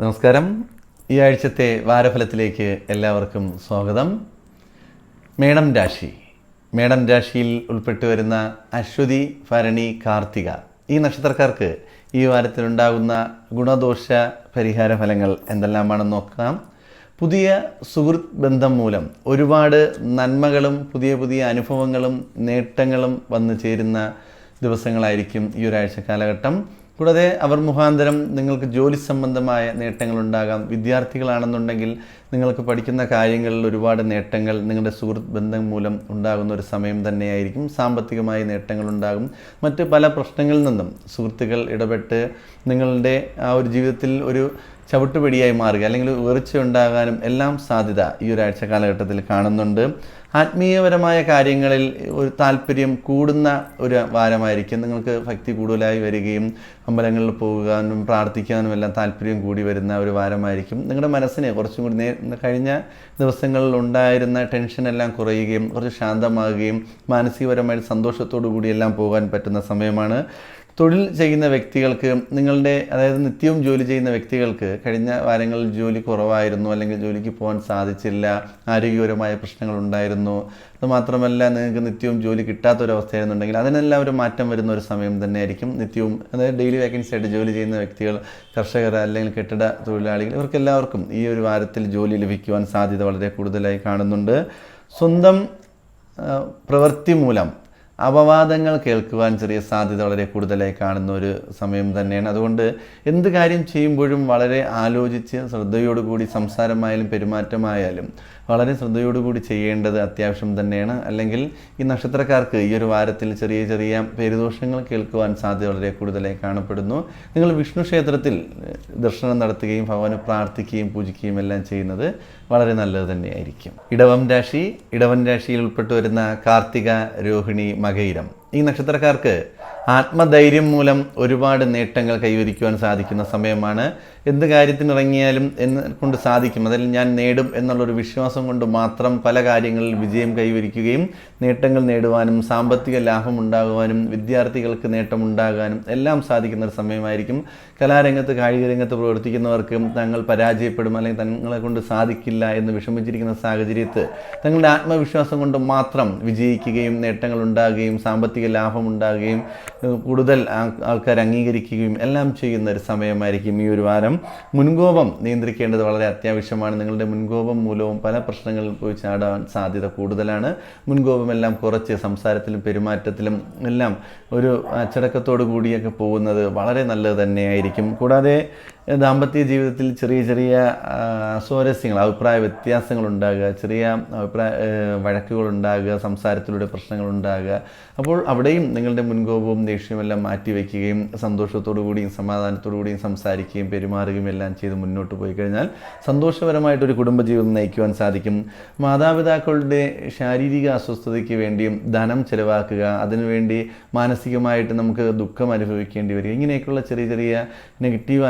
നമസ്കാരം. ഈ ആഴ്ചത്തെ വാരഫലത്തിലേക്ക് എല്ലാവർക്കും സ്വാഗതം. മേടം രാശി. മേടം രാശിയിൽ ഉൾപ്പെട്ടു വരുന്ന അശ്വതി ഭരണി കാർത്തിക ഈ നക്ഷത്രക്കാർക്ക് ഈ വാരത്തിലുണ്ടാകുന്ന ഗുണദോഷ പരിഹാര ഫലങ്ങൾ എന്തെല്ലാമാണെന്ന് നോക്കാം. പുതിയ സുഹൃത്ത് ബന്ധം മൂലം ഒരുപാട് നന്മകളും പുതിയ പുതിയ അനുഭവങ്ങളും നേട്ടങ്ങളും വന്നു ചേരുന്ന ദിവസങ്ങളായിരിക്കും ഈ ഒരാഴ്ച കാലഘട്ടം. കൂടാതെ അവർ മുഖാന്തരം നിങ്ങൾക്ക് ജോലി സംബന്ധമായ നേട്ടങ്ങളുണ്ടാകാം. വിദ്യാർത്ഥികളാണെന്നുണ്ടെങ്കിൽ നിങ്ങൾക്ക് പഠിക്കുന്ന കാര്യങ്ങളിൽ ഒരുപാട് നേട്ടങ്ങൾ നിങ്ങളുടെ സുഹൃത്ത് ബന്ധം മൂലം ഉണ്ടാകുന്ന ഒരു സമയം തന്നെയായിരിക്കും. സാമ്പത്തികമായ നേട്ടങ്ങളുണ്ടാകും. മറ്റ് പല പ്രശ്നങ്ങളിൽ നിന്നും സുഹൃത്തുക്കൾ ഇടപെട്ട് നിങ്ങളുടെ ആ ഒരു ജീവിതത്തിൽ ഒരു ചവിട്ടുപടിയായി മാറുക അല്ലെങ്കിൽ ഉയർച്ച ഉണ്ടാകാനും എല്ലാം സാധ്യത ഈ ഒരാഴ്ച കാലഘട്ടത്തിൽ കാണുന്നുണ്ട്. ആത്മീയപരമായ കാര്യങ്ങളിൽ ഒരു താല്പര്യം കൂടുന്ന ഒരു വാരമായിരിക്കും. നിങ്ങൾക്ക് ഭക്തി കൂടുതലായി വരികയും അമ്പലങ്ങളിൽ പോകാനും പ്രാർത്ഥിക്കാനും എല്ലാം താല്പര്യം കൂടി വരുന്ന ഒരു വാരമായിരിക്കും. നിങ്ങളുടെ മനസ്സിനെ കുറച്ചും കൂടി നേ കഴിഞ്ഞ ദിവസങ്ങളിൽ ഉണ്ടായിരുന്ന ടെൻഷനെല്ലാം കുറയുകയും കുറച്ച് ശാന്തമാകുകയും മാനസികപരമായിട്ട് സന്തോഷത്തോടു കൂടി എല്ലാം പോകാൻ പറ്റുന്ന സമയമാണ്. തൊഴിൽ ചെയ്യുന്ന വ്യക്തികൾക്ക് നിങ്ങളുടെ അതായത് നിത്യവും ജോലി ചെയ്യുന്ന വ്യക്തികൾക്ക് കഴിഞ്ഞ വാരങ്ങളിൽ ജോലി കുറവായിരുന്നു അല്ലെങ്കിൽ ജോലിക്ക് പോകാൻ സാധിച്ചില്ല ആരോഗ്യപരമായ പ്രശ്നങ്ങൾ ഉണ്ടായിരുന്നു. അതുമാത്രമല്ല നിങ്ങൾക്ക് നിത്യവും ജോലി കിട്ടാത്തൊരവസ്ഥയായിരുന്നുണ്ടെങ്കിൽ അതിനെല്ലാം ഒരു മാറ്റം വരുന്ന ഒരു സമയം തന്നെയായിരിക്കും നിത്യവും അതായത് ഡെയിലി വേക്കൻസി ആയിട്ട് ജോലി ചെയ്യുന്ന വ്യക്തികൾ കർഷകർ അല്ലെങ്കിൽ കെട്ടിട തൊഴിലാളികൾ ഇവർക്കെല്ലാവർക്കും ഈ ഒരു വാരത്തിൽ ജോലി ലഭിക്കുവാൻ സാധ്യത വളരെ കൂടുതലായി കാണുന്നുണ്ട്. സ്വന്തം പ്രവൃത്തി മൂലം അപവാദങ്ങൾ കേൾക്കുവാൻ ചെറിയ സാധ്യത വളരെ കൂടുതലായി കാണുന്ന ഒരു സമയം തന്നെയാണ്. അതുകൊണ്ട് എന്ത് കാര്യം ചെയ്യുമ്പോഴും വളരെ ആലോചിച്ച് ശ്രദ്ധയോടുകൂടി സംസാരമായാലും പെരുമാറ്റമായാലും വളരെ ശ്രദ്ധയോടുകൂടി ചെയ്യേണ്ടത് അത്യാവശ്യം തന്നെയാണ്. അല്ലെങ്കിൽ ഈ നക്ഷത്രക്കാർക്ക് ഈ ഒരു വാരത്തിൽ ചെറിയ ചെറിയ പേരുദോഷങ്ങൾ കേൾക്കുവാൻ സാധ്യത വളരെ കൂടുതലായി കാണപ്പെടുന്നു. നിങ്ങൾ വിഷ്ണു ക്ഷേത്രത്തിൽ ദർശനം നടത്തുകയും ഭഗവാനെ പ്രാർത്ഥിക്കുകയും പൂജിക്കുകയും എല്ലാം ചെയ്യുന്നത് വളരെ നല്ലത് തന്നെയായിരിക്കും. ഇടവം രാശി ഇടവൻ രാശിയിൽ ഉൾപ്പെട്ടു വരുന്ന കാർത്തിക രോഹിണി മകയിരം ഈ നക്ഷത്രക്കാർക്ക് ആത്മധൈര്യം മൂലം ഒരുപാട് നേട്ടങ്ങൾ കൈവരിക്കുവാൻ സാധിക്കുന്ന സമയമാണ് എന്ത് കാര്യത്തിനിറങ്ങിയാലും എന്നെ കൊണ്ട് സാധിക്കും. അതിൽ ഞാൻ നേടും എന്നുള്ളൊരു വിശ്വാസം കൊണ്ട് മാത്രം പല കാര്യങ്ങളിൽ വിജയം കൈവരിക്കുകയും നേട്ടങ്ങൾ നേടുവാനും സാമ്പത്തിക ലാഭം ഉണ്ടാകുവാനും വിദ്യാർത്ഥികൾക്ക് നേട്ടമുണ്ടാകാനും എല്ലാം സാധിക്കുന്ന ഒരു സമയമായിരിക്കും. കലാരംഗത്ത് കായിക രംഗത്ത് പ്രവർത്തിക്കുന്നവർക്ക് തങ്ങൾ പരാജയപ്പെടും അല്ലെങ്കിൽ തങ്ങളെ കൊണ്ട് സാധിക്കില്ല എന്ന് വിഷമിച്ചിരിക്കുന്ന സാഹചര്യത്ത് തങ്ങളുടെ ആത്മവിശ്വാസം കൊണ്ട് മാത്രം വിജയിക്കുകയും നേട്ടങ്ങൾ ഉണ്ടാകുകയും സാമ്പത്തിക ലാഭം ഉണ്ടാകുകയും കൂടുതൽ ആൾക്കാർ അംഗീകരിക്കുകയും എല്ലാം ചെയ്യുന്ന ഒരു സമയമായിരിക്കും ഈ ഒരു വാരം. മുൻകോപം നിയന്ത്രിക്കേണ്ടത് വളരെ അത്യാവശ്യമാണ്. നിങ്ങളുടെ മുൻകോപം മൂലവും പല പ്രശ്നങ്ങളിൽ പോയി ചാടാൻ സാധ്യത കൂടുതലാണ്. മുൻകോപമെല്ലാം കുറച്ച് സംസാരത്തിലും പെരുമാറ്റത്തിലും എല്ലാം ഒരു അച്ചടക്കത്തോടു കൂടിയൊക്കെ പോകുന്നത് വളരെ നല്ലത് തന്നെയായിരിക്കും. കൂടാതെ ദാമ്പത്യ ജീവിതത്തിൽ ചെറിയ ചെറിയ അസ്വാരസ്യങ്ങൾ അഭിപ്രായ വ്യത്യാസങ്ങൾ ഉണ്ടാകുക ചെറിയ അഭിപ്രായ വഴക്കുകൾ ഉണ്ടാകുക സംസാരത്തിലൂടെ പ്രശ്നങ്ങൾ ഉണ്ടാകുക അപ്പോൾ അവിടെയും നിങ്ങളുടെ മുൻകോപവും ദേഷ്യവും എല്ലാം മാറ്റി വയ്ക്കുകയും സന്തോഷത്തോടു കൂടിയും സമാധാനത്തോടു കൂടിയും സംസാരിക്കുകയും പെരുമാറുകയും എല്ലാം ചെയ്ത് മുന്നോട്ട് പോയി കഴിഞ്ഞാൽ സന്തോഷപരമായിട്ടൊരു കുടുംബജീവിതം നയിക്കുവാൻ സാധിക്കും. മാതാപിതാക്കളുടെ ശാരീരിക അസ്വസ്ഥതയ്ക്ക് വേണ്ടിയും ധനം ചെലവാക്കുക അതിനുവേണ്ടി മാനസികമായിട്ട് നമുക്ക് ദുഃഖം അനുഭവിക്കേണ്ടി വരിക ഇങ്ങനെയൊക്കെയുള്ള ചെറിയ ചെറിയ നെഗറ്റീവ്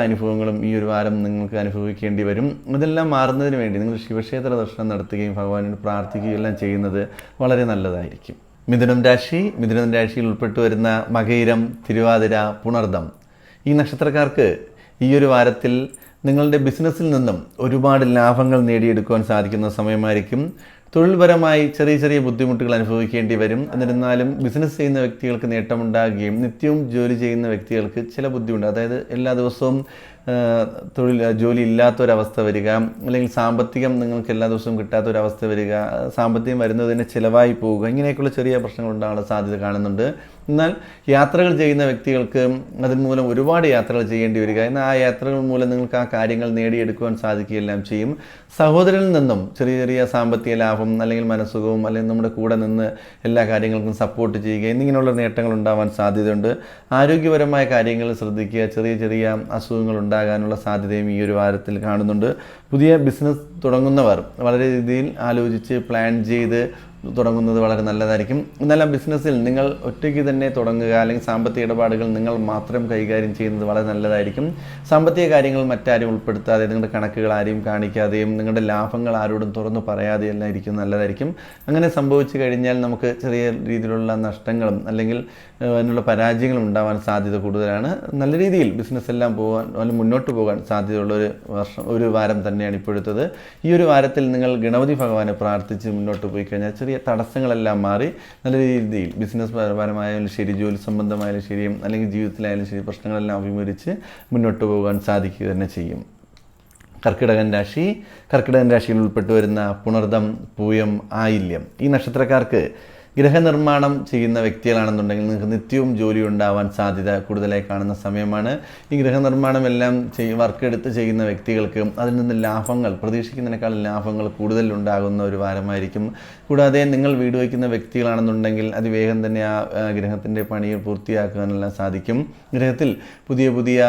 അനുഭവങ്ങളും ഈ ഒരു വാരം നിങ്ങൾക്ക് അനുഭവിക്കേണ്ടി വരും. ഇതെല്ലാം മാറുന്നതിന് വേണ്ടി നിങ്ങൾ ശിവക്ഷേത്ര ദർശനം നടത്തുകയും ഭഗവാനോട് പ്രാർത്ഥിക്കുകയും എല്ലാം ചെയ്യുന്നത് വളരെ നല്ലതായിരിക്കും. മിഥുനം രാശി മിഥുനം രാശിയിൽ ഉൾപ്പെട്ടു വരുന്ന മകയിരം തിരുവാതിര പുണർദം. ഈ നക്ഷത്രക്കാർക്ക് ഈ ഒരു വാരത്തിൽ നിങ്ങളുടെ ബിസിനസ്സിൽ നിന്നും ഒരുപാട് ലാഭങ്ങൾ നേടിയെടുക്കുവാൻ സാധിക്കുന്ന സമയമായിരിക്കും. തൊഴിൽപരമായി ചെറിയ ചെറിയ ബുദ്ധിമുട്ടുകൾ അനുഭവിക്കേണ്ടി വരും. എന്നിരുന്നാലും ബിസിനസ് ചെയ്യുന്ന വ്യക്തികൾക്ക് നേട്ടമുണ്ടാകുകയും നിത്യവും ജോലി ചെയ്യുന്ന വ്യക്തികൾക്ക് ചില ബുദ്ധിമുട്ട്. അതായത് എല്ലാ ദിവസവും തൊഴിൽ ജോലി ഇല്ലാത്തൊരവസ്ഥ വരിക അല്ലെങ്കിൽ സാമ്പത്തികം നിങ്ങൾക്ക് എല്ലാ ദിവസവും കിട്ടാത്തൊരവസ്ഥ വരിക സാമ്പത്തികം വരുന്നതിന് ചിലവായി പോവുക ഇങ്ങനെയൊക്കെയുള്ള ചെറിയ പ്രശ്നങ്ങൾ ഉണ്ടാകാനുള്ള സാധ്യത കാണുന്നുണ്ട്. എന്നാൽ യാത്രകൾ ചെയ്യുന്ന വ്യക്തികൾക്ക് അതുമൂലം മൂലം ഒരുപാട് യാത്രകൾ ചെയ്യേണ്ടി വരിക. എന്നാൽ ആ യാത്രകൾ മൂലം നിങ്ങൾക്ക് ആ കാര്യങ്ങൾ നേടിയെടുക്കുവാൻ സാധിക്കുകയെല്ലാം ചെയ്യും. സഹോദരനിൽ നിന്നും ചെറിയ ചെറിയ സാമ്പത്തിക ലാഭം അല്ലെങ്കിൽ മനസ്സുഖവും അല്ലെങ്കിൽ നമ്മുടെ കൂടെ നിന്ന് എല്ലാ കാര്യങ്ങൾക്കും സപ്പോർട്ട് ചെയ്യുക എന്നിങ്ങനെയുള്ള നേട്ടങ്ങൾ ഉണ്ടാവാൻ സാധ്യതയുണ്ട്. ആരോഗ്യപരമായ കാര്യങ്ങൾ ശ്രദ്ധിക്കുക ചെറിയ ചെറിയ അസുഖങ്ങൾ ഉണ്ടാകാനുള്ള സാധ്യതയും ഈ ഒരു വാരത്തിൽ കാണുന്നുണ്ട്. പുതിയ ബിസിനസ് തുടങ്ങുന്നവർ വളരെ രീതിയിൽ ആലോചിച്ച് പ്ലാൻ ചെയ്ത് തുടങ്ങുന്നത് വളരെ നല്ലതായിരിക്കും. എന്നാൽ ആ ബിസിനസ്സിൽ നിങ്ങൾ ഒറ്റയ്ക്ക് തന്നെ തുടങ്ങുക അല്ലെങ്കിൽ സാമ്പത്തിക ഇടപാടുകൾ നിങ്ങൾ മാത്രം കൈകാര്യം ചെയ്യുന്നത് വളരെ നല്ലതായിരിക്കും. സാമ്പത്തിക കാര്യങ്ങൾ മറ്റാരും ഉൾപ്പെടുത്താതെ നിങ്ങളുടെ കണക്കുകൾ ആരെയും കാണിക്കാതെയും നിങ്ങളുടെ ലാഭങ്ങൾ ആരോടും തുറന്നു പറയാതെയും എല്ലാം ഇരിക്കും നല്ലതായിരിക്കും. അങ്ങനെ സംഭവിച്ചു കഴിഞ്ഞാൽ നമുക്ക് ചെറിയ രീതിയിലുള്ള നഷ്ടങ്ങളും അല്ലെങ്കിൽ അതിനുള്ള പരാജയങ്ങളും ഉണ്ടാവാൻ സാധ്യത കൂടുതലാണ്. നല്ല രീതിയിൽ ബിസിനസ് എല്ലാം പോകാൻ അല്ലെങ്കിൽ മുന്നോട്ട് പോകാൻ സാധ്യതയുള്ള ഒരു വർഷം ഒരു വാരം തന്നെയാണ് ഇപ്പോഴത്തത്. ഈ ഒരു വാരത്തിൽ നിങ്ങൾ ഗണപതി ഭഗവാനെ പ്രാർത്ഥിച്ച് മുന്നോട്ട് പോയി കഴിഞ്ഞാൽ ചെറിയ തടസ്സങ്ങളെല്ലാം മാറി നല്ല രീതിയിൽ ബിസിനസ് പരമായാലും ശരി ജോലി സംബന്ധമായാലും ശരിയും അല്ലെങ്കിൽ ജീവിതത്തിലായാലും ശരി പ്രശ്നങ്ങളെല്ലാം അഭിമുഖിച്ച് മുന്നോട്ട് പോകാൻ സാധിക്കുക തന്നെ ചെയ്യും. കർക്കിടകൻ രാശി കർക്കിടകൻ രാശിയിൽ ഉൾപ്പെട്ടു വരുന്ന പുണർദം പൂയം ആയില്യം ഈ നക്ഷത്രക്കാർക്ക് ഗൃഹനിർമ്മാണം ചെയ്യുന്ന വ്യക്തികളാണെന്നുണ്ടെങ്കിൽ നിങ്ങൾക്ക് നിത്യവും ജോലി ഉണ്ടാവാൻ സാധ്യത കൂടുതലായി കാണുന്ന സമയമാണ്. ഈ ഗ്രഹനിർമ്മാണം എല്ലാം ചെയ് വർക്ക് എടുത്ത് ചെയ്യുന്ന വ്യക്തികൾക്ക് അതിൽ നിന്ന് ലാഭങ്ങൾ പ്രതീക്ഷിക്കുന്നതിനേക്കാൾ ലാഭങ്ങൾ കൂടുതൽ ഉണ്ടാകുന്ന ഒരു വാരമായിരിക്കും. കൂടാതെ നിങ്ങൾ വീട് വയ്ക്കുന്ന വ്യക്തികളാണെന്നുണ്ടെങ്കിൽ അതിവേഗം തന്നെ ആ ഗ്രഹത്തിന്റെ പണി പൂർത്തിയാക്കാനെല്ലാം സാധിക്കും. ഗ്രഹത്തിൽ പുതിയ പുതിയ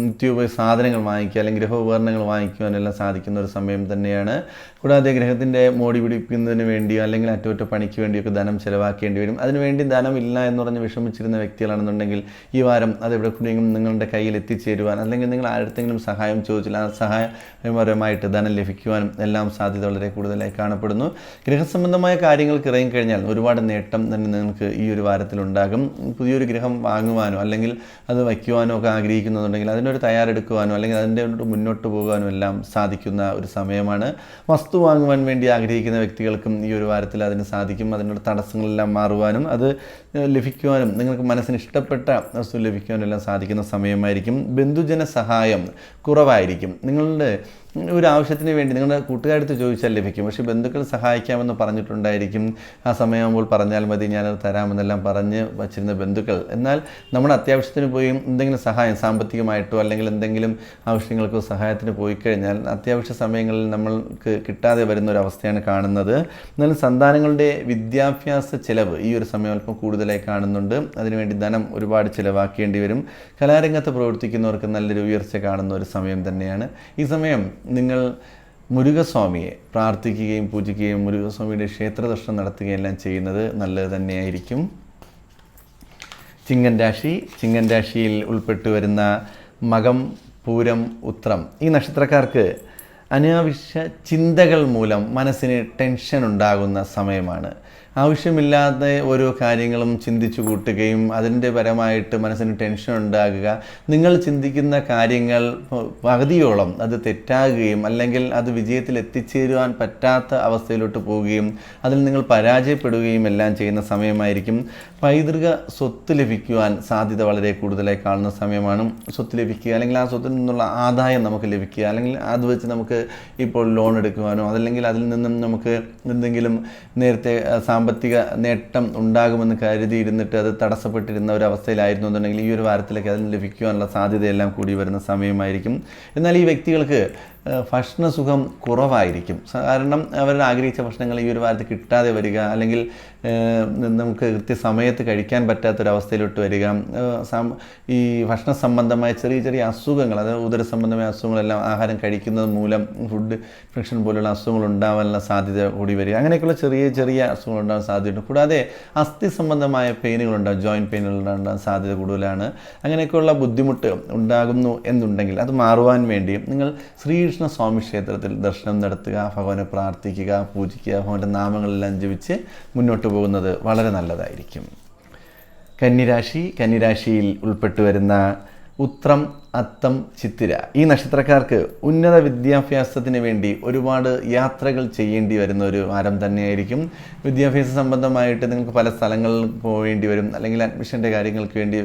നിത്യോപയോഗ സാധനങ്ങൾ വാങ്ങിക്കുക അല്ലെങ്കിൽ ഗൃഹോപകരണങ്ങൾ വാങ്ങിക്കുവാനെല്ലാം സാധിക്കുന്ന ഒരു സമയം തന്നെയാണ്. കൂടാതെ ഗ്രഹത്തിന്റെ മോടി പിടിപ്പിക്കുന്നതിന് വേണ്ടിയോ അല്ലെങ്കിൽ അറ്റകുറ്റ പണിക്ക് വേണ്ടിയൊക്കെ ധനം ചിലവാക്കേണ്ടി വരും. അതിനുവേണ്ടി ധനമില്ല എന്ന് പറഞ്ഞ് വിഷമിച്ചിരുന്ന വ്യക്തികളാണെന്നുണ്ടെങ്കിൽ ഈ വാരം അത് എവിടെ കൂടിയെങ്കിലും നിങ്ങളുടെ കയ്യിൽ എത്തിച്ചേരുവാൻ അല്ലെങ്കിൽ നിങ്ങൾ ആരുടെങ്കിലും സഹായം ചോദിച്ചില്ല ആ സഹായപരമായിട്ട് ധനം ലഭിക്കുവാനും എല്ലാം സാധ്യത വളരെ കൂടുതലായി കാണപ്പെടുന്നു. ഗ്രഹസംബന്ധമായ കാര്യങ്ങൾക്ക് ഇറങ്ങിക്കഴിഞ്ഞാൽ ഒരുപാട് നേട്ടം തന്നെ നിങ്ങൾക്ക് ഈ ഒരു വാരത്തിലുണ്ടാകും. പുതിയൊരു ഗ്രഹം വാങ്ങുവാനോ അല്ലെങ്കിൽ അത് വയ്ക്കുവാനോ ഒക്കെ ആഗ്രഹിക്കുന്നുണ്ടെങ്കിൽ അതിനൊരു തയ്യാറെടുക്കുവാനോ അല്ലെങ്കിൽ അതിന്റെ മുന്നോട്ട് പോകുവാനോ എല്ലാം സാധിക്കുന്ന ഒരു സമയമാണ്. വസ്തു വാങ്ങുവാൻ വേണ്ടി ആഗ്രഹിക്കുന്ന വ്യക്തികൾക്കും ഈ ഒരു വാരത്തിൽ അതിന് സാധിക്കും. അതിനുള്ള തടസ്സങ്ങളെല്ലാം മാറുവാനും അത് ലഭിക്കുവാനും നിങ്ങൾക്ക് മനസ്സിന് ഇഷ്ടപ്പെട്ട വസ്തു ലഭിക്കുവാനും എല്ലാം സാധിക്കുന്ന സമയമായിരിക്കും. ബന്ധുജന സഹായം കുറവായിരിക്കും. നിങ്ങളുടെ ഒരു ആവശ്യത്തിന് വേണ്ടി നിങ്ങളുടെ കൂട്ടുകാരടുത്ത് ചോദിച്ചാൽ ലഭിക്കും. പക്ഷേ ബന്ധുക്കൾ സഹായിക്കാമെന്ന് പറഞ്ഞിട്ടുണ്ടായിരിക്കും. ആ സമയമാകുമ്പോൾ പറഞ്ഞാൽ മതി ഞാനത് തരാമെന്നെല്ലാം പറഞ്ഞ് വച്ചിരുന്ന ബന്ധുക്കൾ. എന്നാൽ നമ്മുടെ അത്യാവശ്യത്തിന് പോയി എന്തെങ്കിലും സഹായം സാമ്പത്തികമായിട്ടോ അല്ലെങ്കിൽ എന്തെങ്കിലും ആവശ്യങ്ങൾക്കോ സഹായത്തിന് പോയി കഴിഞ്ഞാൽ അത്യാവശ്യ സമയങ്ങളിൽ നമ്മൾക്ക് കിട്ടാതെ വരുന്ന ഒരു അവസ്ഥയാണ് കാണുന്നത്. എന്നാലും സന്താനങ്ങളുടെ വിദ്യാഭ്യാസ ചെലവ് ഈ ഒരു സമയം അല്പം കൂടുതലായി കാണുന്നുണ്ട്. അതിനുവേണ്ടി ധനം ഒരുപാട് ചിലവാക്കേണ്ടി വരും. കലാരംഗത്ത് പ്രവർത്തിക്കുന്നവർക്ക് നല്ലൊരു ഉയർച്ച കാണുന്ന ഒരു സമയം തന്നെയാണ്. ഈ സമയം നിങ്ങൾ മുരുകസ്വാമിയെ പ്രാർത്ഥിക്കുകയും പൂജിക്കുകയും മുരുകസ്വാമിയുടെ ക്ഷേത്ര ദർശനം നടത്തുകയും എല്ലാം ചെയ്യുന്നത് നല്ലത് തന്നെയായിരിക്കും. ചിങ്ങൻ രാശി ചിങ്ങൻ രാശിയിൽ ഉൾപ്പെട്ടു വരുന്ന മകം പൂരം ഉത്രം ഈ നക്ഷത്രക്കാർക്ക് അനാവശ്യ ചിന്തകൾ മൂലം മനസ്സിന് ടെൻഷൻ ഉണ്ടാകുന്ന സമയമാണ്. ആവശ്യമില്ലാതെ ഓരോ കാര്യങ്ങളും ചിന്തിച്ചു കൂട്ടുകയും അതിന്റെ പരമായിട്ട് മനസ്സിന് ടെൻഷൻ ഉണ്ടാകുക. നിങ്ങൾ ചിന്തിക്കുന്ന കാര്യങ്ങൾ പകുതിയോളം അത് തെറ്റാകുകയും അല്ലെങ്കിൽ അത് വിജയത്തിൽ എത്തിച്ചേരുവാൻ പറ്റാത്ത അവസ്ഥയിലോട്ട് പോവുകയും അതിൽ നിങ്ങൾ പരാജയപ്പെടുകയും എല്ലാം ചെയ്യുന്ന സമയമായിരിക്കും. പൈതൃക സ്വത്ത് ലഭിക്കുവാൻ സാധ്യത വളരെ കൂടുതലായി കാണുന്ന സമയമാണ്. സ്വത്ത് ലഭിക്കുക അല്ലെങ്കിൽ ആ സ്വത്തിൽ നിന്നുള്ള ആദായം നമുക്ക് ലഭിക്കുക അല്ലെങ്കിൽ അത് വെച്ച് നമുക്ക് ഇപ്പോൾ ലോൺ എടുക്കുവാനോ അതല്ലെങ്കിൽ അതിൽ നിന്നും നമുക്ക് എന്തെങ്കിലും നേരത്തെ സാമ്പത്തിക നേട്ടം ഉണ്ടാകുമെന്ന് കരുതിയിരുന്നിട്ട് അത് തടസ്സപ്പെട്ടിരുന്ന ഒരു അവസ്ഥയിലായിരുന്നു എന്നുണ്ടെങ്കിൽ ഈ ഒരു വാരത്തിലേക്ക് അതിന് ലഭിക്കുവാനുള്ള സാധ്യതയെല്ലാം കൂടി വരുന്ന സമയമായിരിക്കും. എന്നാൽ ഈ വ്യക്തികൾക്ക് ഭക്ഷണസുഖം കുറവായിരിക്കും. കാരണം അവർ ആഗ്രഹിച്ച ഭക്ഷണങ്ങൾ ഈ ഒരു വാരത്തിൽ കിട്ടാതെ വരിക അല്ലെങ്കിൽ നമുക്ക് കൃത്യസമയത്ത് കഴിക്കാൻ പറ്റാത്തൊരവസ്ഥയിലോട്ട് വരിക ഈ ഭക്ഷണ സംബന്ധമായ ചെറിയ ചെറിയ അസുഖങ്ങൾ അതായത് ഉദര സംബന്ധമായ അസുഖങ്ങളെല്ലാം ആഹാരം കഴിക്കുന്നത് മൂലം ഫുഡ് ഇൻഫെക്ഷൻ പോലുള്ള അസുഖങ്ങൾ ഉണ്ടാവാനുള്ള സാധ്യത കൂടി വരിക. അങ്ങനെയൊക്കെയുള്ള ചെറിയ ചെറിയ അസുഖങ്ങൾ ഉണ്ടാകാൻ സാധ്യതയുണ്ട്. കൂടാതെ അസ്ഥി സംബന്ധമായ പെയിനുകൾ ഉണ്ടാകും ജോയിന്റ് പെയിനുകൾ ഉണ്ടാകാൻ സാധ്യത കൂടുതലാണ്. അങ്ങനെയൊക്കെയുള്ള ബുദ്ധിമുട്ട് ഉണ്ടാകുന്നു എന്നുണ്ടെങ്കിൽ അത് മാറുവാൻ വേണ്ടി നിങ്ങൾ ശ്രീകൃഷ്ണ സ്വാമി ക്ഷേത്രത്തിൽ ദർശനം നടത്തുക ഭഗവാനെ പ്രാർത്ഥിക്കുക പൂജിക്കുക ഭഗവാന്റെ നാമങ്ങളെല്ലാം ജപിച്ച് മുന്നോട്ട് പോകുന്നത് വളരെ നല്ലതായിരിക്കും. കന്നിരാശി കന്നിരാശിയിൽ ഉൾപ്പെട്ടു വരുന്ന ഉത്രം അത്തം ചിത്തിര. ഈ നക്ഷത്രക്കാർക്ക് ഉന്നത വിദ്യാഭ്യാസത്തിന് വേണ്ടി ഒരുപാട് യാത്രകൾ ചെയ്യേണ്ടി വരുന്ന ഒരു വാരം തന്നെയായിരിക്കും. വിദ്യാഭ്യാസ സംബന്ധമായിട്ട് നിങ്ങൾക്ക് പല സ്ഥലങ്ങളിൽ പോകേണ്ടി വരും. അല്ലെങ്കിൽ അഡ്മിഷന്റെ കാര്യങ്ങൾക്ക് വേണ്ടി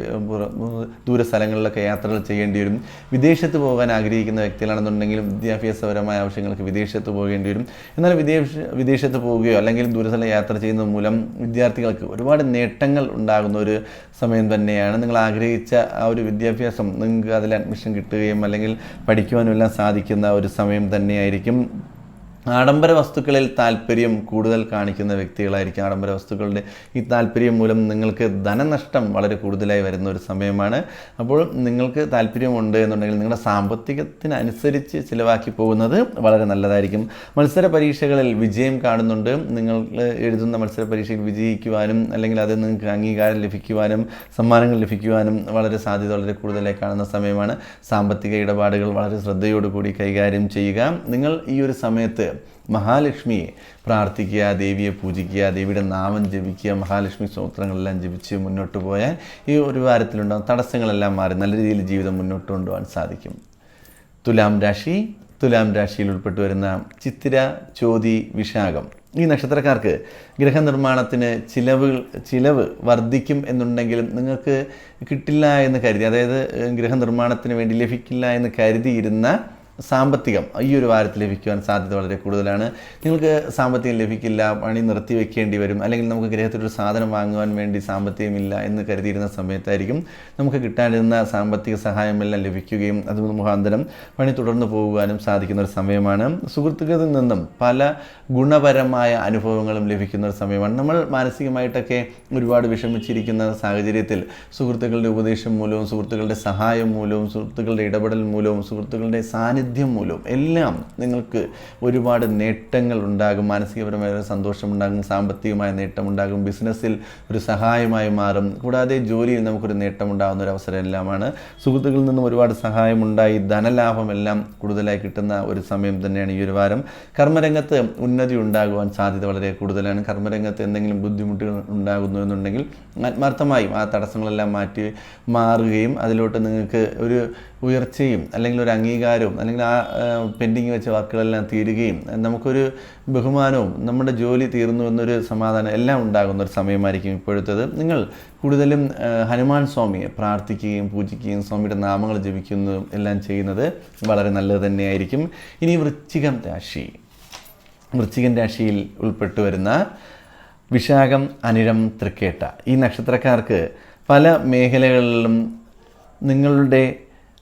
ദൂര സ്ഥലങ്ങളിലൊക്കെ യാത്രകൾ ചെയ്യേണ്ടി വരും. വിദേശത്ത് പോകാൻ ആഗ്രഹിക്കുന്ന വ്യക്തികളാണെന്നുണ്ടെങ്കിലും വിദ്യാഭ്യാസപരമായ ആവശ്യങ്ങൾക്ക് വിദേശത്ത് പോകേണ്ടി വരും. എന്നാൽ വിദേശ വിദേശത്ത് പോവുകയോ അല്ലെങ്കിൽ ദൂരസ്ഥല യാത്ര ചെയ്യുന്ന മൂലം വിദ്യാർത്ഥികൾക്ക് ഒരുപാട് നേട്ടങ്ങൾ ഉണ്ടാകുന്ന ഒരു സമയം തന്നെയാണ്. നിങ്ങൾ ആഗ്രഹിച്ച ആ ഒരു വിദ്യാഭ്യാസം നിങ്ങൾക്ക് അതിൽ അഡ്മിഷൻ കിട്ടുകയും അല്ലെങ്കിൽ പഠിക്കുവാനും എല്ലാം സാധിക്കുന്ന ഒരു സമയം തന്നെയായിരിക്കും. ആഡംബര വസ്തുക്കളിൽ താല്പര്യം കൂടുതൽ കാണിക്കുന്ന വ്യക്തികളായിരിക്കും ആഡംബര വസ്തുക്കളുടെ ഈ താല്പര്യം മൂലം നിങ്ങൾക്ക് ധനനഷ്ടം വളരെ കൂടുതലായി വരുന്ന ഒരു സമയമാണ്. അപ്പോൾ നിങ്ങൾക്ക് താല്പര്യമുണ്ട് എന്നുണ്ടെങ്കിൽ നിങ്ങളുടെ സാമ്പത്തികത്തിനനുസരിച്ച് ചിലവാക്കി പോകുന്നത് വളരെ നല്ലതായിരിക്കും. മത്സര പരീക്ഷകളിൽ വിജയം കാണുന്നുണ്ട്. നിങ്ങൾ എഴുതുന്ന മത്സര പരീക്ഷയിൽ വിജയിക്കുവാനും അല്ലെങ്കിൽ അത് നിങ്ങൾക്ക് അംഗീകാരം ലഭിക്കുവാനും സമ്മാനങ്ങൾ ലഭിക്കുവാനും വളരെ സാധ്യത വളരെ കൂടുതലായി കാണുന്ന സമയമാണ്. സാമ്പത്തിക ഇടപാടുകൾ വളരെ ശ്രദ്ധയോടുകൂടി കൈകാര്യം ചെയ്യുക. നിങ്ങൾ ഈ ഒരു സമയത്ത് മഹാലക്ഷ്മിയെ പ്രാർത്ഥിക്കുക ദേവിയെ പൂജിക്കുക ദേവിയുടെ നാമം ജപിക്കുക മഹാലക്ഷ്മി സ്തോത്രങ്ങളെല്ലാം ജപിച്ച് മുന്നോട്ട് പോയാൽ ഈ ഒരു വാരത്തിലുണ്ടാകും തടസ്സങ്ങളെല്ലാം മാറി നല്ല രീതിയിൽ ജീവിതം മുന്നോട്ട് കൊണ്ടുപോകാൻ സാധിക്കും. തുലാം രാശി തുലാം രാശിയിൽ ഉൾപ്പെട്ടു വരുന്ന ചിത്തിര ചോതി വിശാഖം. ഈ നക്ഷത്രക്കാർക്ക് ഗൃഹനിർമ്മാണത്തിന് ചിലവ് ചിലവ് വർദ്ധിക്കും എന്നുണ്ടെങ്കിലും നിങ്ങൾക്ക് കിട്ടില്ല എന്ന് കരുതി അതായത് ഗ്രഹനിർമ്മാണത്തിന് വേണ്ടി ലഭിക്കില്ല എന്ന് കരുതിയിരുന്ന സാമ്പത്തികം ഈ ഒരു വാരത്തിൽ ലഭിക്കുവാൻ സാധ്യത വളരെ കൂടുതലാണ്. നിങ്ങൾക്ക് സാമ്പത്തികം ലഭിക്കില്ല പണി നിർത്തി വെക്കേണ്ടി വരും അല്ലെങ്കിൽ നമുക്ക് ഗ്രഹത്തിലൊരു സാധനം വാങ്ങുവാൻ വേണ്ടി സാമ്പത്തികമില്ല എന്ന് കരുതിയിരുന്ന സമയത്തായിരിക്കും നമുക്ക് കിട്ടാനിരുന്ന സാമ്പത്തിക സഹായമെല്ലാം ലഭിക്കുകയും അത് മുഖാന്തരം പണി തുടർന്നു പോകുവാനും സാധിക്കുന്ന ഒരു സമയമാണ്. സുഹൃത്തുക്കളിൽ നിന്നും പല ഗുണപരമായ അനുഭവങ്ങളും ലഭിക്കുന്ന ഒരു സമയമാണ്. നമ്മൾ മാനസികമായിട്ടൊക്കെ ഒരുപാട് വിഷമിച്ചിരിക്കുന്ന സാഹചര്യത്തിൽ സുഹൃത്തുക്കളുടെ ഉപദേശം മൂലവും സുഹൃത്തുക്കളുടെ സഹായം മൂലവും സുഹൃത്തുക്കളുടെ ഇടപെടൽ മൂലവും സുഹൃത്തുക്കളുടെ സാന്നിധ്യം മൂലവും എല്ലാം നിങ്ങൾക്ക് ഒരുപാട് നേട്ടങ്ങൾ ഉണ്ടാകും മാനസികപരമായ സന്തോഷമുണ്ടാകും സാമ്പത്തികമായ നേട്ടമുണ്ടാകും ബിസിനസ്സിൽ ഒരു സഹായമായി മാറും. കൂടാതെ ജോലിയിൽ നമുക്കൊരു നേട്ടമുണ്ടാകുന്ന ഒരു അവസരം എല്ലാമാണ്. സുഹൃത്തുക്കളിൽ നിന്നും ഒരുപാട് സഹായമുണ്ടായി ധനലാഭം എല്ലാം കൂടുതലായി കിട്ടുന്ന ഒരു സമയം തന്നെയാണ് ഈ ഒരു വാരം. കർമ്മരംഗത്ത് ഉന്നതി ഉണ്ടാകുവാൻ സാധ്യത വളരെ കൂടുതലാണ്. കർമ്മരംഗത്ത് എന്തെങ്കിലും ബുദ്ധിമുട്ടുകൾ ഉണ്ടാകുന്നു എന്നുണ്ടെങ്കിൽ ആത്മാർത്ഥമായും ആ തടസ്സങ്ങളെല്ലാം മാറ്റി മാറുകയും അതിലോട്ട് നിങ്ങൾക്ക് ഒരു ഉയർച്ചയും അല്ലെങ്കിൽ ഒരു അംഗീകാരവും അല്ലെങ്കിൽ ആ പെൻഡിങ് വെച്ച വർക്കുകളെല്ലാം തീരുകയും നമുക്കൊരു ബഹുമാനവും നമ്മുടെ ജോലി തീർന്നു എന്നൊരു സമാധാനം എല്ലാം ഉണ്ടാകുന്ന ഒരു സമയമായിരിക്കും ഇപ്പോഴത്തേത്. നിങ്ങൾ കൂടുതലും ഹനുമാൻ സ്വാമിയെ പ്രാർത്ഥിക്കുകയും പൂജിക്കുകയും സ്വാമിയുടെ നാമങ്ങൾ ജപിക്കുന്നതും എല്ലാം ചെയ്യുന്നത് വളരെ നല്ലത് തന്നെയായിരിക്കും. ഇനി വൃശ്ചികം രാശി. വൃശ്ചികൻ രാശിയിൽ ഉൾപ്പെട്ടു വരുന്ന വിശാഖം അനിഴം തൃക്കേട്ട ഈ നക്ഷത്രക്കാർക്ക് പല മേഖലകളിലും നിങ്ങളുടെ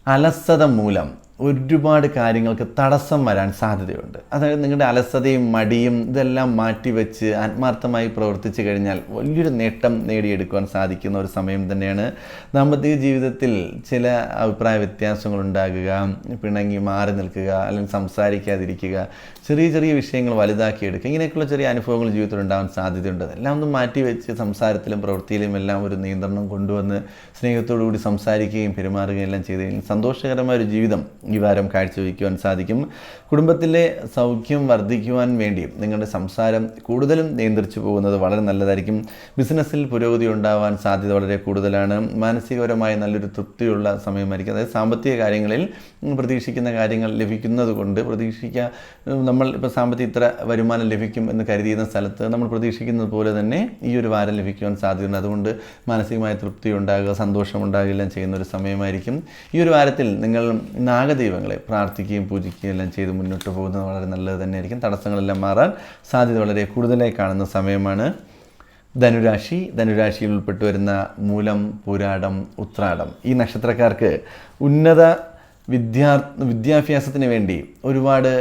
അലസത മൂലം ഒരുപാട് കാര്യങ്ങൾക്ക് തടസ്സം വരാൻ സാധ്യതയുണ്ട്. അതായത് നിങ്ങളുടെ അലസതയും മടിയും ഇതെല്ലാം മാറ്റിവെച്ച് ആത്മാർത്ഥമായി പ്രവർത്തിച്ചു കഴിഞ്ഞാൽ വലിയൊരു നേട്ടം നേടിയെടുക്കുവാൻ സാധിക്കുന്ന ഒരു സമയം തന്നെയാണ്. ദാമ്പത്തിക ജീവിതത്തിൽ ചില അഭിപ്രായ വ്യത്യാസങ്ങൾ ഉണ്ടാകുക പിണങ്ങി മാറി നിൽക്കുക അല്ലെങ്കിൽ സംസാരിക്കാതിരിക്കുക ചെറിയ ചെറിയ വിഷയങ്ങൾ വലുതാക്കിയെടുക്കുക ഇങ്ങനെയൊക്കെയുള്ള ചെറിയ അനുഭവങ്ങൾ ജീവിതത്തിൽ ഉണ്ടാകാൻ സാധ്യതയുണ്ട്. എല്ലാം ഒന്ന് മാറ്റിവെച്ച് സംസാരത്തിലും പ്രവൃത്തിയിലും എല്ലാം ഒരു നിയന്ത്രണം കൊണ്ടുവന്ന് സ്നേഹത്തോടു കൂടി സംസാരിക്കുകയും പെരുമാറുകയും എല്ലാം ചെയ്ത് സന്തോഷകരമായ ഒരു ജീവിതം ഈ വാരം കാഴ്ചവെക്കുവാൻ സാധിക്കും. കുടുംബത്തിലെ സൗഖ്യം വർദ്ധിക്കുവാൻ വേണ്ടി നിങ്ങളുടെ സംസാരം കൂടുതലും നിയന്ത്രിച്ചു പോകുന്നത് വളരെ നല്ലതായിരിക്കും. ബിസിനസ്സിൽ പുരോഗതി ഉണ്ടാവാൻ സാധ്യത വളരെ കൂടുതലാണ്. മാനസികപരമായ നല്ലൊരു തൃപ്തിയുള്ള സമയമായിരിക്കും. അതായത് സാമ്പത്തിക കാര്യങ്ങളിൽ പ്രതീക്ഷിക്കുന്ന കാര്യങ്ങൾ ലഭിക്കുന്നത് കൊണ്ട് പ്രതീക്ഷിക്കുക നമ്മൾ ഇപ്പോൾ സാമ്പത്തിക ഇത്ര വരുമാനം ലഭിക്കും എന്ന് കരുതിയിരുന്ന സ്ഥലത്ത് നമ്മൾ പ്രതീക്ഷിക്കുന്നത് പോലെ തന്നെ ഈ ഒരു വാരം ലഭിക്കുവാൻ സാധ്യതയുണ്ട്. അതുകൊണ്ട് മാനസികമായ തൃപ്തി ഉണ്ടാകുക സന്തോഷം ഉണ്ടാകുക എല്ലാം ചെയ്യുന്ന ഒരു സമയമായിരിക്കും. ഈ ഒരു വാരത്തിൽ നിങ്ങൾ നാഗദൈവങ്ങളെ പ്രാർത്ഥിക്കുകയും പൂജിക്കുകയും എല്ലാം ചെയ്ത് മുന്നോട്ട് പോകുന്നത് വളരെ നല്ലത് തന്നെയായിരിക്കും. തടസ്സങ്ങളെല്ലാം മാറാൻ സാധ്യത വളരെ കൂടുതലായി കാണുന്ന സമയമാണ്. ധനുരാശി ധനുരാശിയിൽ ഉൾപ്പെട്ടു വരുന്ന മൂലം പുരാടം ഉത്രാടം. ഈ നക്ഷത്രക്കാർക്ക് ഉന്നത വിദ്യാ വിദ്യാഭ്യാസത്തിന് വേണ്ടി ഒരുപാട്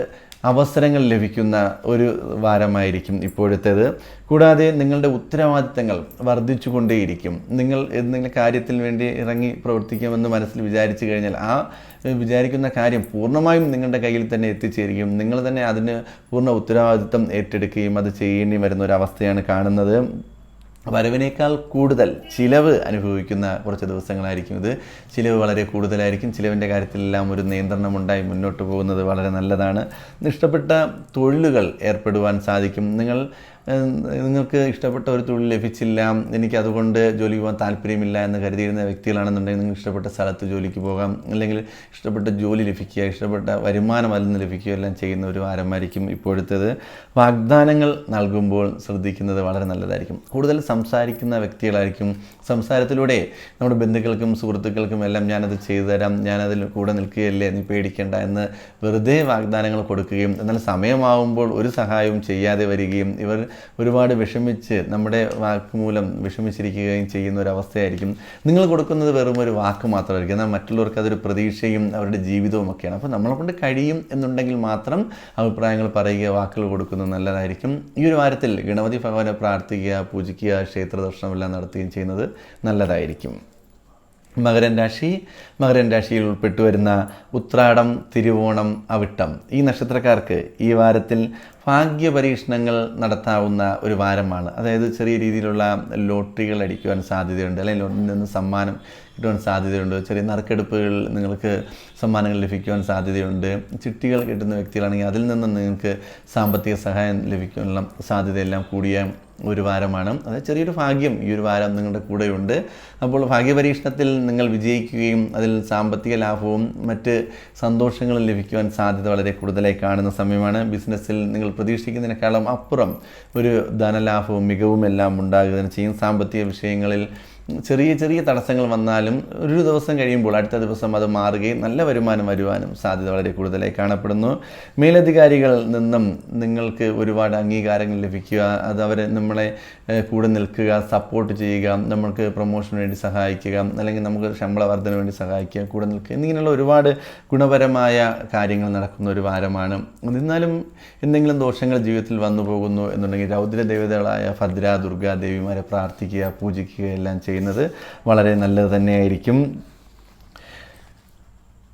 അവസരങ്ങൾ ലഭിക്കുന്ന ഒരു വാരമായിരിക്കും ഇപ്പോഴത്തേത്. കൂടാതെ നിങ്ങളുടെ ഉത്തരവാദിത്തങ്ങൾ വർദ്ധിച്ചുകൊണ്ടേയിരിക്കും. നിങ്ങൾ എന്തെങ്കിലും കാര്യത്തിന് വേണ്ടി ഇറങ്ങി പ്രവർത്തിക്കുമെന്ന് മനസ്സിൽ വിചാരിച്ചു കഴിഞ്ഞാൽ ആ വിചാരിക്കുന്ന കാര്യം പൂർണമായും നിങ്ങളുടെ കയ്യിൽ തന്നെ എത്തിച്ചേരുകയും നിങ്ങൾ തന്നെ അതിന് പൂർണ ഉത്തരവാദിത്തം ഏറ്റെടുക്കുകയും അത് ചെയ്യേണ്ടി വരുന്ന ഒരു അവസ്ഥയാണ് കാണുന്നത്. വരവിനേക്കാൾ കൂടുതൽ ചിലവ് അനുഭവിക്കുന്ന കുറച്ച് ദിവസങ്ങളായിരിക്കും ഇത്. ചിലവ് വളരെ കൂടുതലായിരിക്കും. ചിലവിന്റെ കാര്യത്തിലെല്ലാം ഒരു നിയന്ത്രണമുണ്ടായി മുന്നോട്ട് പോകുന്നത് വളരെ നല്ലതാണ്. ഇഷ്ടപ്പെട്ട തൊഴിലുകൾ ഏർപ്പെടുവാൻ സാധിക്കും. നിങ്ങൾ നിങ്ങൾക്ക് ഇഷ്ടപ്പെട്ട ഒരു തൊഴിൽ ലഭിച്ചില്ല എനിക്ക് അതുകൊണ്ട് ജോലിക്ക് പോകാൻ താല്പര്യമില്ല എന്ന് കരുതിയിരുന്ന വ്യക്തികളാണെന്നുണ്ടെങ്കിൽ നിങ്ങൾക്ക് ഇഷ്ടപ്പെട്ട സ്ഥലത്ത് ജോലിക്ക് പോകാം. അല്ലെങ്കിൽ ഇഷ്ടപ്പെട്ട ജോലി ലഭിക്കുക ഇഷ്ടപ്പെട്ട വരുമാനം അതിൽ നിന്ന് ലഭിക്കുകയോ എല്ലാം ചെയ്യുന്ന ഒരു വാരമായിരിക്കും ഇപ്പോഴത്തേത്. വാഗ്ദാനങ്ങൾ നൽകുമ്പോൾ ശ്രദ്ധിക്കുന്നത് വളരെ നല്ലതായിരിക്കും. കൂടുതൽ സംസാരിക്കുന്ന വ്യക്തികളായിരിക്കും. സംസാരത്തിലൂടെ നമ്മുടെ ബന്ധുക്കൾക്കും സുഹൃത്തുക്കൾക്കും എല്ലാം ഞാനത് ചെയ്തു തരാം. ഞാനതിൽ കൂടെ നിൽക്കുകയല്ലേ നീ പേടിക്കേണ്ട എന്ന് വെറുതെ വാഗ്ദാനങ്ങൾ കൊടുക്കുകയും എന്നാൽ സമയമാവുമ്പോൾ ഒരു സഹായവും ചെയ്യാതെ വരികയും ഇവർ ഒരുപാട് വിഷമിച്ച് നമ്മുടെ വാക്ക് മൂലം വിഷമിച്ചിരിക്കുകയും ചെയ്യുന്ന ഒരു അവസ്ഥയായിരിക്കും. നിങ്ങൾ കൊടുക്കുന്നത് വെറും ഒരു വാക്ക് മാത്രമായിരിക്കും. എന്നാൽ മറ്റുള്ളവർക്ക് അതൊരു പ്രതീക്ഷയും അവരുടെ ജീവിതവും ഒക്കെയാണ്. അപ്പോൾ നമ്മളെ കൊണ്ട് കഴിയും എന്നുണ്ടെങ്കിൽ മാത്രം അഭിപ്രായങ്ങൾ പറയുക വാക്കുകൾ കൊടുക്കുന്നത് നല്ലതായിരിക്കും. ഈ ഒരു വാരത്തിൽ ഗണപതി ഭഗവാനെ പ്രാർത്ഥിക്കുക പൂജിക്കുക ക്ഷേത്ര ദർശനമെല്ലാം നടത്തുകയും ചെയ്യുന്നത് നല്ലതായിരിക്കും. മകരൻ രാശി മകരൻ രാശിയിൽ ഉൾപ്പെട്ടു വരുന്ന ഉത്രാടം തിരുവോണം അവിട്ടം ഈ നക്ഷത്രക്കാർക്ക് ഈ വാരത്തിൽ ഭാഗ്യ പരീക്ഷണങ്ങൾ നടത്താവുന്ന ഒരു വാരമാണ്. അതായത് ചെറിയ രീതിയിലുള്ള ലോട്ടറികൾ അടിക്കുവാൻ സാധ്യതയുണ്ട് അല്ലെങ്കിൽ ലോട്ടറിയിൽ നിന്ന് സമ്മാനം കിട്ടുവാൻ സാധ്യതയുണ്ട്. ചെറിയ നറുക്കെടുപ്പുകൾ നിങ്ങൾക്ക് സമ്മാനങ്ങൾ ലഭിക്കുവാൻ സാധ്യതയുണ്ട്. ചിട്ടികൾ കിട്ടുന്ന വ്യക്തികളാണെങ്കിൽ അതിൽ നിന്ന് നിങ്ങൾക്ക് സാമ്പത്തിക സഹായം ലഭിക്കാനുള്ള സാധ്യതയെല്ലാം കൂടിയ ഒരു വാരമാണ്. അതായത് ചെറിയൊരു ഭാഗ്യം ഈ ഒരു വാരം നിങ്ങളുടെ കൂടെയുണ്ട്. അപ്പോൾ ഭാഗ്യപരീക്ഷണത്തിൽ നിങ്ങൾ വിജയിക്കുകയും അതിൽ സാമ്പത്തിക ലാഭവും മറ്റ് സന്തോഷങ്ങളും ലഭിക്കുവാൻ സാധ്യത വളരെ കൂടുതലായി കാണുന്ന സമയമാണ്. ബിസിനസ്സിൽ നിങ്ങൾ പ്രതീക്ഷിക്കുന്നതിനേക്കാളും അപ്പുറം ഒരു ധനലാഭവും മികവും എല്ലാം ഉണ്ടാകുകയും ചെയ്യും. സാമ്പത്തിക വിഷയങ്ങളിൽ ചെറിയ ചെറിയ തടസ്സങ്ങൾ വന്നാലും ഒരു ദിവസം കഴിയുമ്പോൾ അടുത്ത ദിവസം അത് മാറുകയും നല്ല വരുമാനം വരുവാനും സാധ്യത വളരെ കൂടുതലായി കാണപ്പെടുന്നു. മേലധികാരികളിൽ നിന്നും നിങ്ങൾക്ക് ഒരുപാട് അംഗീകാരങ്ങൾ ലഭിക്കുക അത് അവർ നമ്മളെ കൂടെ നിൽക്കുക സപ്പോർട്ട് ചെയ്യുക നമ്മൾക്ക് പ്രൊമോഷന് വേണ്ടി സഹായിക്കുക അല്ലെങ്കിൽ നമുക്ക് ശമ്പള വർധന വേണ്ടി സഹായിക്കുക കൂടെ നിൽക്കുക എന്നിങ്ങനെയുള്ള ഒരുപാട് ഗുണപരമായ കാര്യങ്ങൾ നടക്കുന്ന ഒരു വാരമാണ്. എന്നിരുന്നാലും എന്തെങ്കിലും ദോഷങ്ങൾ ജീവിതത്തിൽ വന്നു പോകുന്നു എന്നുണ്ടെങ്കിൽ രൗദ്ര ദേവതകളായ ഭദ്ര ദുർഗാ ദേവിമാരെ പ്രാർത്ഥിക്കുക പൂജിക്കുക എല്ലാം ചെയ്യുന്നത് വളരെ നല്ലത് തന്നെയായിരിക്കും.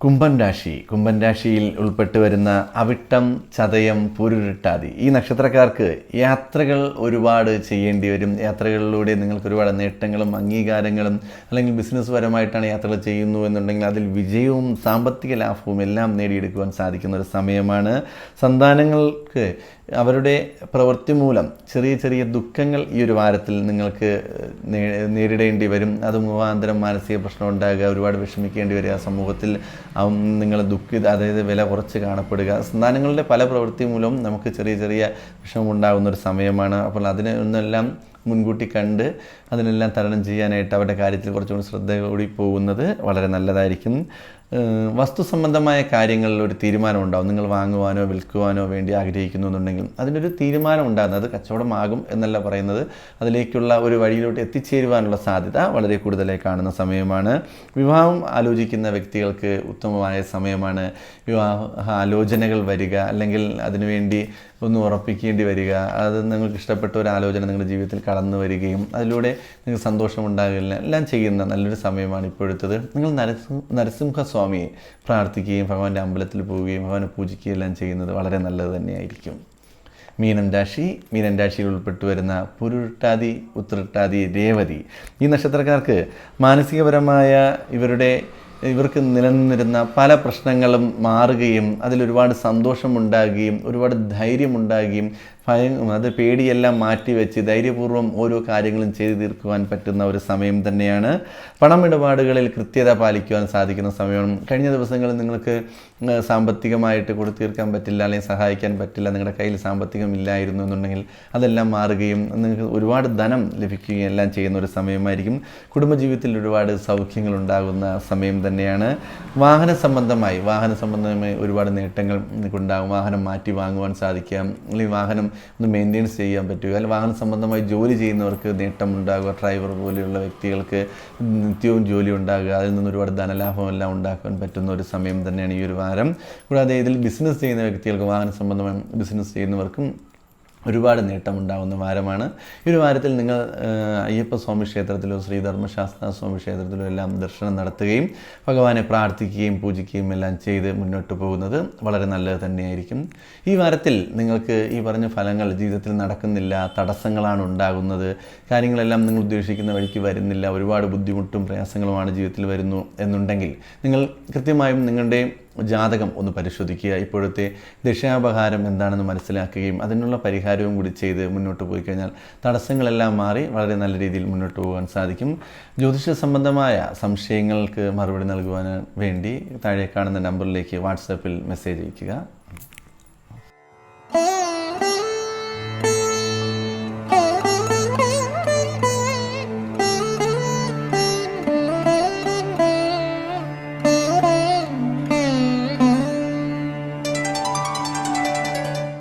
കുംഭൻ രാശി. കുംഭൻ രാശിയിൽ ഉൾപ്പെട്ട് വരുന്ന അവിട്ടം ചതയം പുരുരിട്ടാതി ഈ നക്ഷത്രക്കാർക്ക് യാത്രകൾ ഒരുപാട് ചെയ്യേണ്ടി വരും. യാത്രകളിലൂടെ നിങ്ങൾക്ക് ഒരുപാട് നേട്ടങ്ങളും അംഗീകാരങ്ങളും അല്ലെങ്കിൽ ബിസിനസ് പരമായിട്ടാണ് യാത്രകൾ ചെയ്യുന്നു എന്നുണ്ടെങ്കിൽ അതിൽ വിജയവും സാമ്പത്തിക ലാഭവും എല്ലാം നേടിയെടുക്കുവാൻ സാധിക്കുന്ന ഒരു സമയമാണ്. സന്താനങ്ങൾക്ക് അവരുടെ പ്രവൃത്തി മൂലം ചെറിയ ചെറിയ ദുഃഖങ്ങൾ ഈ ഒരു വാരത്തിൽ നിങ്ങൾക്ക് നേരിടേണ്ടി വരും. അത് മുഖാന്തരം മാനസിക പ്രശ്നം ഉണ്ടാകുക ഒരുപാട് വിഷമിക്കേണ്ടി വരിക. സമൂഹത്തിൽ നിങ്ങൾ ദുഃഖിത അതായത് വില കുറച്ച് കാണപ്പെടുക. സന്താനങ്ങളുടെ പല പ്രവൃത്തി മൂലം നമുക്ക് ചെറിയ ചെറിയ വിഷമം ഉണ്ടാകുന്ന ഒരു സമയമാണ്. അപ്പോൾ അതിനെ ഒന്നെല്ലാം മുൻകൂട്ടി കണ്ട് അതിനെല്ലാം തരണം ചെയ്യാനായിട്ട് അവരുടെ കാര്യത്തിൽ കുറച്ചുകൂടി ശ്രദ്ധ കൂടി പോകുന്നത് വളരെ നല്ലതായിരിക്കും. വസ്തു സംബന്ധമായ കാര്യങ്ങളിൽ ഒരു തീരുമാനം ഉണ്ടാവും. നിങ്ങൾ വാങ്ങുവാനോ വിൽക്കുവാനോ വേണ്ടി ആഗ്രഹിക്കുന്നു എന്നുണ്ടെങ്കിൽ അതിനൊരു തീരുമാനം ഉണ്ടാകുന്നത് കച്ചവടമാകും എന്നല്ല പറയുന്നത്. അതിലേക്കുള്ള ഒരു വഴിയിലോട്ട് എത്തിച്ചേരുവാനുള്ള സാധ്യത വളരെ കൂടുതലായി കാണുന്ന സമയമാണ്. വിവാഹം ആലോചിക്കുന്ന വ്യക്തികൾക്ക് ഉത്തമമായ സമയമാണ്. വിവാഹ ആലോചനകൾ വരിക അല്ലെങ്കിൽ അതിനുവേണ്ടി ഒന്ന് ഉറപ്പിക്കേണ്ടി വരിക. അത് നിങ്ങൾക്ക് ഇഷ്ടപ്പെട്ട ഒരു ആലോചന നിങ്ങളുടെ ജീവിതത്തിൽ കടന്നു വരികയും അതിലൂടെ നിങ്ങൾക്ക് സന്തോഷം സന്തോഷമുണ്ടാകില്ല എല്ലാം ചെയ്യുന്ന നല്ലൊരു സമയമാണ് ഇപ്പോഴത്തത്. നിങ്ങൾ നരസിംഹ നരസിംഹസ്വാമിയെ പ്രാർത്ഥിക്കുകയും ഭഗവാന്റെ അമ്പലത്തിൽ പോവുകയും ഭഗവാനെ പൂജിക്കുകയും എല്ലാം ചെയ്യുന്നത് വളരെ നല്ലത് തന്നെയായിരിക്കും. മീനം രാശി മീനം രാശിയിൽ ഉൾപ്പെട്ടു വരുന്ന പുരുട്ടാതി ഉത്രട്ടാതി രേവതി ഈ നക്ഷത്രക്കാർക്ക് മാനസികപരമായ ഇവരുടെ ഇവർക്ക് നിലനിന്നിരുന്ന പല പ്രശ്നങ്ങളും മാറുകയും അതിലൊരുപാട് സന്തോഷമുണ്ടാകുകയും ഒരുപാട് ധൈര്യമുണ്ടാകുകയും ഭയം അത് പേടിയെല്ലാം മാറ്റിവെച്ച് ധൈര്യപൂർവം ഓരോ കാര്യങ്ങളും ചെയ്തു തീർക്കുവാൻ പറ്റുന്ന ഒരു സമയം തന്നെയാണ്. പണമിടപാടുകളിൽ കൃത്യത പാലിക്കുവാൻ സാധിക്കുന്ന സമയമാണ്. കഴിഞ്ഞ ദിവസങ്ങളിൽ നിങ്ങൾക്ക് സാമ്പത്തികമായിട്ട് കൊടുത്തു തീർക്കാൻ പറ്റില്ല അല്ലെങ്കിൽ സഹായിക്കാൻ പറ്റില്ല നിങ്ങളുടെ കയ്യിൽ സാമ്പത്തികം ഇല്ലായിരുന്നു എന്നുണ്ടെങ്കിൽ അതെല്ലാം മാറുകയും നിങ്ങൾക്ക് ഒരുപാട് ധനം ലഭിക്കുകയും എല്ലാം ചെയ്യുന്ന ഒരു സമയമായിരിക്കും. കുടുംബജീവിതത്തിൽ ഒരുപാട് സൗഖ്യങ്ങൾ ഉണ്ടാകുന്ന സമയം തന്നെയാണ്. വാഹന സംബന്ധമായി വാഹന സംബന്ധമായി ഒരുപാട് നേട്ടങ്ങൾ ഉണ്ടാകും വാഹനം മാറ്റി വാങ്ങുവാൻ സാധിക്കാം. അല്ലെങ്കിൽ വാഹനം ഒന്ന് മെയിന്റെയിൻസ് ചെയ്യാൻ പറ്റുക. അല്ലെങ്കിൽ വാഹന സംബന്ധമായി ജോലി ചെയ്യുന്നവർക്ക് നേട്ടം ഉണ്ടാകുക ഡ്രൈവർ പോലെയുള്ള വ്യക്തികൾക്ക് നിത്യവും ജോലി ഉണ്ടാകുക. അതിൽ നിന്ന് ഒരുപാട് ധനലാഭം എല്ലാം ഉണ്ടാക്കാൻ പറ്റുന്ന ഒരു സമയം തന്നെയാണ് ഈ ഒരു വാരം കൂടാതെ ഇതിൽ ബിസിനസ് ചെയ്യുന്ന വ്യക്തികൾക്ക് വാഹന സംബന്ധമായി ബിസിനസ് ചെയ്യുന്നവർക്കും ഒരുപാട് നേട്ടമുണ്ടാകുന്ന വാരമാണ്. ഈ ഒരു വാരത്തിൽ നിങ്ങൾ അയ്യപ്പ സ്വാമി ക്ഷേത്രത്തിലോ ശ്രീധർമ്മശാസ്ത്ര സ്വാമി ക്ഷേത്രത്തിലോ എല്ലാം ദർശനം നടത്തുകയും ഭഗവാനെ പ്രാർത്ഥിക്കുകയും പൂജിക്കുകയും എല്ലാം ചെയ്ത് മുന്നോട്ട് പോകുന്നത് വളരെ നല്ലത് തന്നെയായിരിക്കും. ഈ വാരത്തിൽ നിങ്ങൾക്ക് ഈ പറഞ്ഞ ഫലങ്ങൾ ജീവിതത്തിൽ നടക്കുന്നില്ല തടസ്സങ്ങളാണ് ഉണ്ടാകുന്നത് കാര്യങ്ങളെല്ലാം നിങ്ങൾ ഉദ്ദേശിക്കുന്ന വഴിക്ക് വരുന്നില്ല ഒരുപാട് ബുദ്ധിമുട്ടും പ്രയാസങ്ങളുമാണ് ജീവിതത്തിൽ വരുന്നു എന്നുണ്ടെങ്കിൽ നിങ്ങൾ കൃത്യമായും നിങ്ങളുടെ ജാതകം ഒന്ന് പരിശോധിക്കുക. ഇപ്പോഴത്തെ ദക്ഷിണാപഹാരം എന്താണെന്ന് മനസ്സിലാക്കുകയും അതിനുള്ള പരിഹാരവും കൂടി ചെയ്ത് മുന്നോട്ട് പോയി കഴിഞ്ഞാൽ തടസ്സങ്ങളെല്ലാം മാറി വളരെ നല്ല രീതിയിൽ മുന്നോട്ട് പോകാൻ സാധിക്കും. ജ്യോതിഷ സംബന്ധമായ സംശയങ്ങൾക്ക് മറുപടി നൽകുവാൻ വേണ്ടി താഴെ കാണുന്ന നമ്പറിലേക്ക് വാട്സാപ്പിൽ മെസ്സേജ് അയയ്ക്കുക.